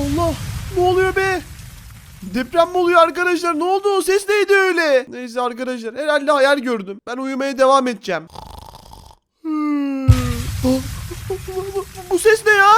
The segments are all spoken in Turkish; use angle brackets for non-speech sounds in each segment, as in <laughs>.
Allah ne oluyor be? Deprem mi oluyor arkadaşlar? Ne oldu? Ses neydi öyle? Neyse arkadaşlar herhalde hayal gördüm. Ben uyumaya devam edeceğim. Hmm. Bu ses ne ya?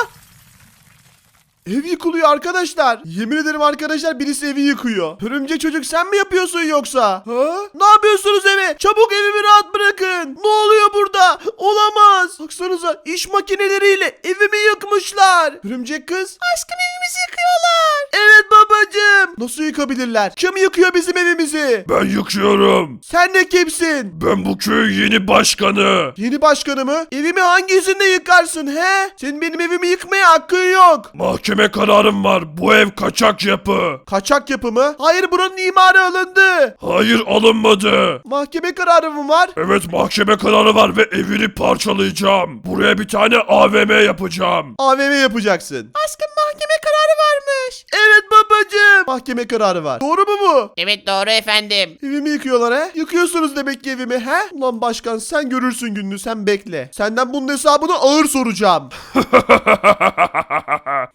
Ev yıkılıyor arkadaşlar. Yemin ederim arkadaşlar birisi evi yıkıyor. Örümcek çocuk sen mi yapıyorsun yoksa? Ha? Ne yapıyorsunuz eve? Çabuk evimi rahat bırakın. Ne oluyor burada? Olamaz. Baksanıza iş makineleriyle evimi yıkmışlar. Örümcek kız. Aşkım evimizi yıkıyorlar. Evet babacığım. Nasıl yıkabilirler? Kim yıkıyor bizim evimizi? Ben yıkıyorum. Sen de kimsin? Ben bu köyün yeni başkanı. Yeni başkanı mı? Evimi hangisinde yıkarsın he? Senin benim evimi yıkmaya hakkın yok. Mahkeme kararım var. Bu ev kaçak yapı. Kaçak yapı mı? Hayır buranın imarı alındı. Hayır alınmadı. Mahkeme kararı mı var? Evet mahkeme kararı var ve evini parçalayacağım. Buraya bir tane AVM yapacağım. AVM yapacaksın. Aşkım mahkeme kararı varmış. Evet babacığım. Mahkeme kararı var. Doğru mu bu? Evet doğru efendim. Evimi yıkıyorlar he? Yıkıyorsunuz demek ki evimi he? Ulan başkan sen görürsün gününü sen bekle. Senden bunun hesabını ağır soracağım. <laughs>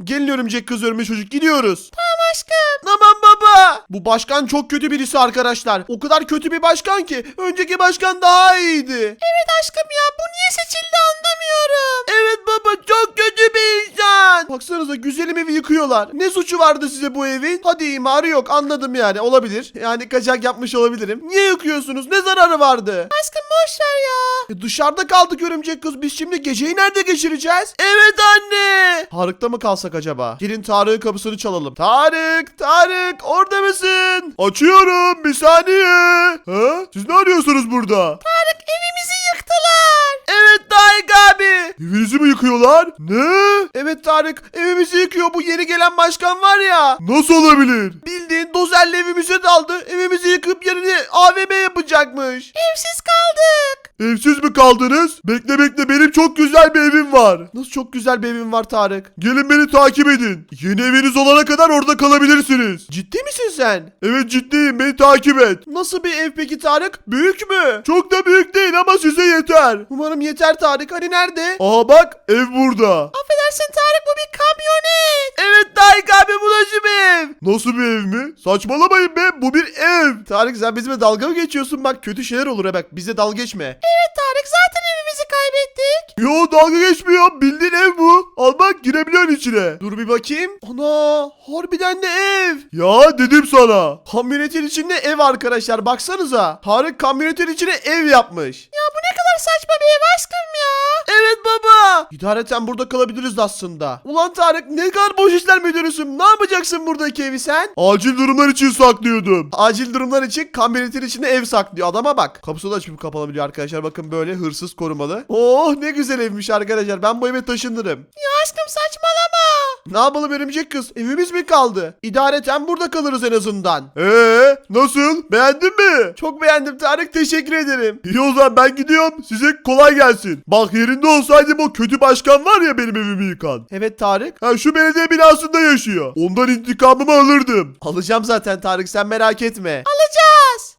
Gelin örümcek kız örümcek çocuk gidiyoruz. Tamam aşkım. Bu başkan çok kötü birisi arkadaşlar. O kadar kötü bir başkan ki önceki başkan daha iyiydi. Evet aşkım ya bu niye seçildi anlamıyorum. Evet baba çok kötü bir insan. Baksanıza güzelim evi yıkıyorlar. Ne suçu vardı size bu evin? Hadi imarı yok anladım yani olabilir. Yani kaçak yapmış olabilirim. Niye yıkıyorsunuz? Ne zararı vardı? Aşkım boş ver ya. E, dışarıda kaldık örümcek kız. Biz şimdi geceyi nerede geçireceğiz? Evet anne. Tarık'ta mı kalsak acaba? Gelin Tarık'ın kapısını çalalım. Tarık, Tarık orada mısın? Açıyorum bir saniye. Ha? Siz ne arıyorsunuz burada? Tarık evimizi yıktılar. Evet Tarık abi. Evinizi mi yıkıyorlar? Ne? Evet Tarık evimizi yıkıyor bu yeni gelen başkan var ya. Nasıl olabilir? Bildiğin dozerle evimize daldı. Evimizi yıkıp yerine AVM yapacakmış. Evsiz kaldık. Evsiz mi kaldınız? Bekle bekle benim çok güzel bir evim var. Nasıl çok güzel bir evim var Tarık? Gelin beni takip edin. Yeni eviniz olana kadar orada kalabilirsiniz. Ciddi misin sen? Evet ciddiyim beni takip et. Nasıl bir ev peki Tarık? Büyük mü? Çok da büyük değil ama size yeter. Umarım yeter Tarık. Hani nerede? Aha bak ev burada. Affedersin Tarık bu bir kamyonet. Evet Tarık abi bu nasıl bir ev? Nasıl bir ev mi? Saçmalamayın be bu bir ev. Tarık sen bizimle dalga mı geçiyorsun? Bak kötü şeyler olur ha bak bize dalga geçme. Evet Tarık zaten evimizi kaybettik. Yo dalga geçmiyor. Bildiğin ev bu. Al bak girebiliyorsun içine. Dur bir bakayım. Ana harbiden de ev. Ya dedim sana. Kamyonetin içinde ev arkadaşlar baksanıza. Tarık kamyonetin içine ev yapmış. Ya bu ne kadar saçma bir ev aşkım. Evet baba. İdareten burada kalabiliriz aslında. Ulan Tarık ne kadar boş işler müdürüsün. Ne yapacaksın buradaki evi sen? Acil durumlar için saklıyordum. Acil durumlar için kamyonetin içinde ev saklıyor. Adama bak. Kapısı da açıp kapanabiliyor arkadaşlar. Bakın böyle hırsız korumalı. Oh ne güzel evmiş arkadaşlar. Ben bu eve taşınırım. Ya aşkım saçmalama. Ne yapalım örümcek kız? Evimiz mi kaldı? İdareten burada kalırız en azından. Eee nasıl? Beğendin mi? Çok beğendim Tarık teşekkür ederim. İyi o zaman ben gidiyorum. Size kolay gelsin. Bak yerinde olsaydım o kötü başkan var ya benim evimi yıkan. Evet Tarık. Ha şu belediye binasında yaşıyor. Ondan intikamımı alırdım. Alacağım zaten Tarık sen merak etme. Alacağız.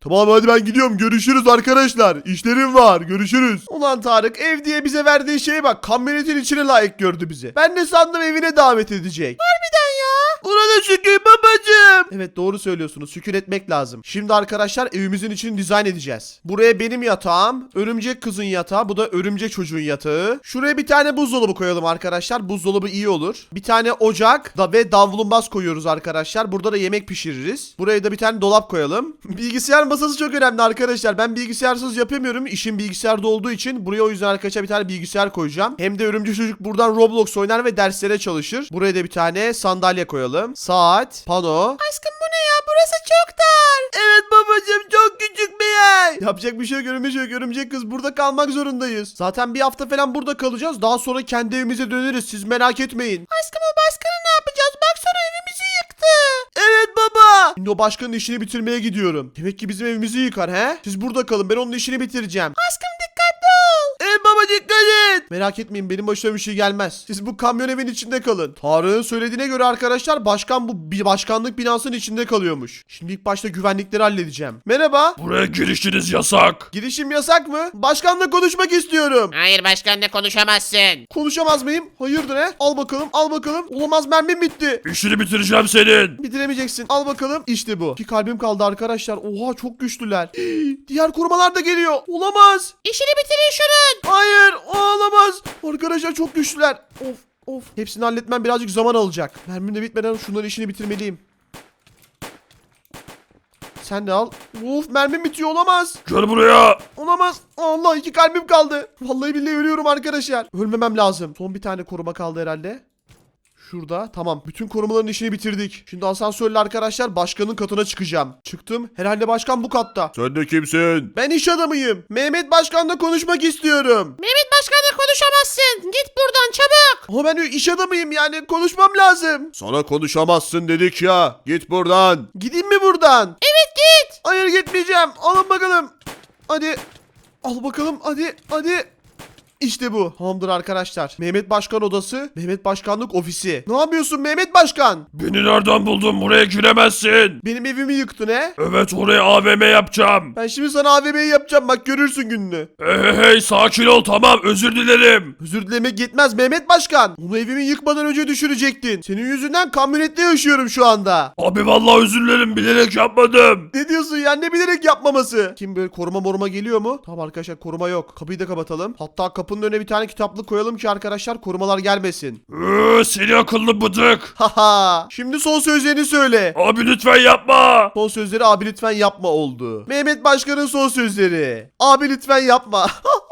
Tamam hadi ben gidiyorum. Görüşürüz arkadaşlar. İşlerim var. Görüşürüz. Ulan Tarık ev diye bize verdiği şeye bak. Kamyonetin içine layık gördü bizi. Ben de sandım evine davet edecek. Harbiden da şükür babacığım. Evet doğru söylüyorsunuz. Şükür etmek lazım. Şimdi arkadaşlar evimizin içini dizayn edeceğiz. Buraya benim yatağım. Örümcek kızın yatağı. Bu da örümcek çocuğun yatağı. Şuraya bir tane buzdolabı koyalım arkadaşlar. Buzdolabı iyi olur. Bir tane ocak da ve davlumbaz koyuyoruz arkadaşlar. Burada da yemek pişiririz. Buraya da bir tane dolap koyalım. <laughs> Bilgisayar masası çok önemli arkadaşlar. Ben bilgisayarsız yapamıyorum. İşim bilgisayarda olduğu için buraya o yüzden arkadaşlar bir tane bilgisayar koyacağım. Hem de örümcek çocuk buradan Roblox oynar ve derslere çalışır. Buraya da bir tane sandalye koyalım. Saat, pano. Aşkım bu ne ya? Burası çok dar. Evet babacığım çok küçük bir yer. Yapacak bir şey yok örümcek yok. Örümcek kız burada kalmak zorundayız. Zaten bir hafta falan burada kalacağız. Daha sonra kendi evimize döneriz. Siz merak etmeyin. Aşkım o başkanı ne yapacağız? Baksana evimizi yıktı. Evet baba. Şimdi o başkanın işini bitirmeye gidiyorum. Demek ki bizim evimizi yıkar he? Siz burada kalın ben onun işini bitireceğim. Aşkım Merak etmeyin benim başıma bir şey gelmez. Siz bu kamyon evin içinde kalın. Tarık'ın söylediğine göre arkadaşlar başkan bu bir başkanlık binasının içinde kalıyormuş. Şimdi ilk başta güvenlikleri halledeceğim. Merhaba. Buraya girişiniz yasak. Girişim yasak mı? Başkanla konuşmak istiyorum. Hayır başkanla konuşamazsın. Konuşamaz mıyım? Hayırdır he? Al bakalım al bakalım. Olamaz mermim bitti. İşini bitireceğim senin. Bitiremeyeceksin. Al bakalım. İşte bu. İki kalbim kaldı arkadaşlar. Oha çok güçlüler. <gasps> Diğer korumalar da geliyor. Olamaz. İşini bitirin şunun. Hayır. o olamaz. Arkadaşlar çok güçlüler. Of of. Hepsini halletmem birazcık zaman alacak. Mermim de bitmeden şunların işini bitirmeliyim. Sen de al. Of mermim bitiyor olamaz. Gel buraya. Olamaz. Allah iki kalbim kaldı. Vallahi billahi ölüyorum arkadaşlar. Ölmemem lazım. Son bir tane koruma kaldı herhalde. Şurada. Tamam. Bütün korumaların işini bitirdik. Şimdi asansörle arkadaşlar başkanın katına çıkacağım. Çıktım. Herhalde başkan bu katta. Sen de kimsin? Ben iş adamıyım. Mehmet Başkan'la konuşmak istiyorum. Mehmet başkanla konuşamazsın. Git buradan çabuk. Ama ben iş adamıyım yani konuşmam lazım. Sana konuşamazsın dedik ya. Git buradan. Gideyim mi buradan? Evet git. Hayır gitmeyeceğim. Alın bakalım. Hadi. Al bakalım. Hadi. Hadi. İşte bu. Tamamdır arkadaşlar. Mehmet Başkan odası. Mehmet Başkanlık ofisi. Ne yapıyorsun Mehmet Başkan? Beni nereden buldun? Buraya giremezsin. Benim evimi yıktın he? Evet oraya AVM yapacağım. Ben şimdi sana AVM'yi yapacağım bak görürsün gününü. Hey hey hey sakin ol tamam özür dilerim. Özür dilemek yetmez Mehmet Başkan. Onu evimi yıkmadan önce düşürecektin. Senin yüzünden kamyonette yaşıyorum şu anda. Abi vallahi özür dilerim bilerek yapmadım. Ne diyorsun ya ne bilerek yapmaması? Kim böyle koruma moruma geliyor mu? Tamam arkadaşlar koruma yok. Kapıyı da kapatalım. Hatta kapının önüne bir tane kitaplık koyalım ki arkadaşlar korumalar gelmesin. Ee, seni akıllı bıdık. <laughs> Haha. Şimdi son sözlerini söyle. Abi lütfen yapma. Son sözleri abi lütfen yapma oldu. Mehmet Başkan'ın son sözleri. Abi lütfen yapma. <laughs>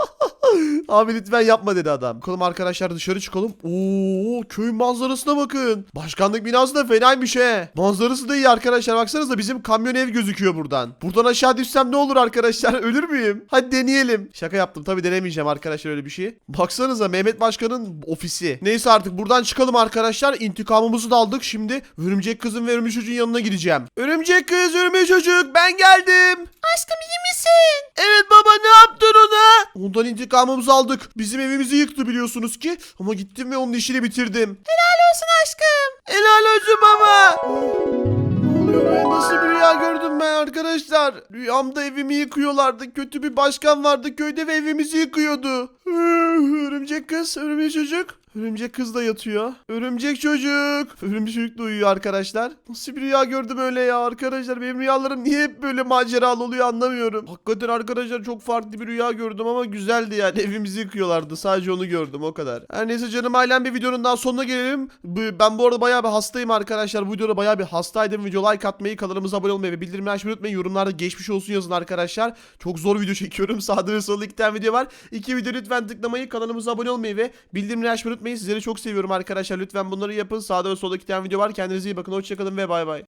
abi lütfen yapma dedi adam. Bakalım arkadaşlar dışarı çıkalım. Oo köy manzarasına bakın. Başkanlık binası da fenaymış he. Manzarası da iyi arkadaşlar. Baksanıza bizim kamyon ev gözüküyor buradan. Buradan aşağı düşsem ne olur arkadaşlar? <laughs> Ölür müyüm? Hadi deneyelim. Şaka yaptım. Tabi denemeyeceğim arkadaşlar öyle bir şey. Baksanıza Mehmet Başkan'ın ofisi. Neyse artık buradan çıkalım arkadaşlar. İntikamımızı da aldık. Şimdi Örümcek Kız'ın ve Örümcek Çocuğun yanına gideceğim. Örümcek Kız, Örümcek Çocuk ben geldim. Aşkım iyi misin? Evet baba ne yaptın ona? Ondan intikamımızı aldık. Bizim evimizi yıktı biliyorsunuz ki. Ama gittim ve onun işini bitirdim. Helal olsun aşkım. Helal olsun baba. Ne oluyor be? Nasıl bir rüya gördüm ben arkadaşlar? Rüyamda evimi yıkıyorlardı. Kötü bir başkan vardı köyde ve evimizi yıkıyordu. Örümcek kız, örümcek çocuk. Örümcek kız da yatıyor. Örümcek çocuk. Örümcek çocuk da uyuyor arkadaşlar. Nasıl bir rüya gördüm öyle ya arkadaşlar. Benim rüyalarım niye hep böyle maceralı oluyor anlamıyorum. Hakikaten arkadaşlar çok farklı bir rüya gördüm ama güzeldi yani. <laughs> Evimizi yıkıyorlardı. Sadece onu gördüm o kadar. Her neyse canım ailem bir videonun daha sonuna gelelim. Ben bu arada bayağı bir hastayım arkadaşlar. Bu videoda bayağı bir hastaydım. Video like atmayı, kanalımıza abone olmayı ve bildirimleri açmayı unutmayın. Yorumlarda geçmiş olsun yazın arkadaşlar. Çok zor video çekiyorum. <laughs> Sağda ve solda iki tane video var. İki video lütfen tıklamayı, kanalımıza abone olmayı ve bildirimleri açmayı unutmayın. Sizleri çok seviyorum arkadaşlar. Lütfen bunları yapın. Sağda ve solda iki tane video var. Kendinize iyi bakın. Hoşçakalın ve bay bay.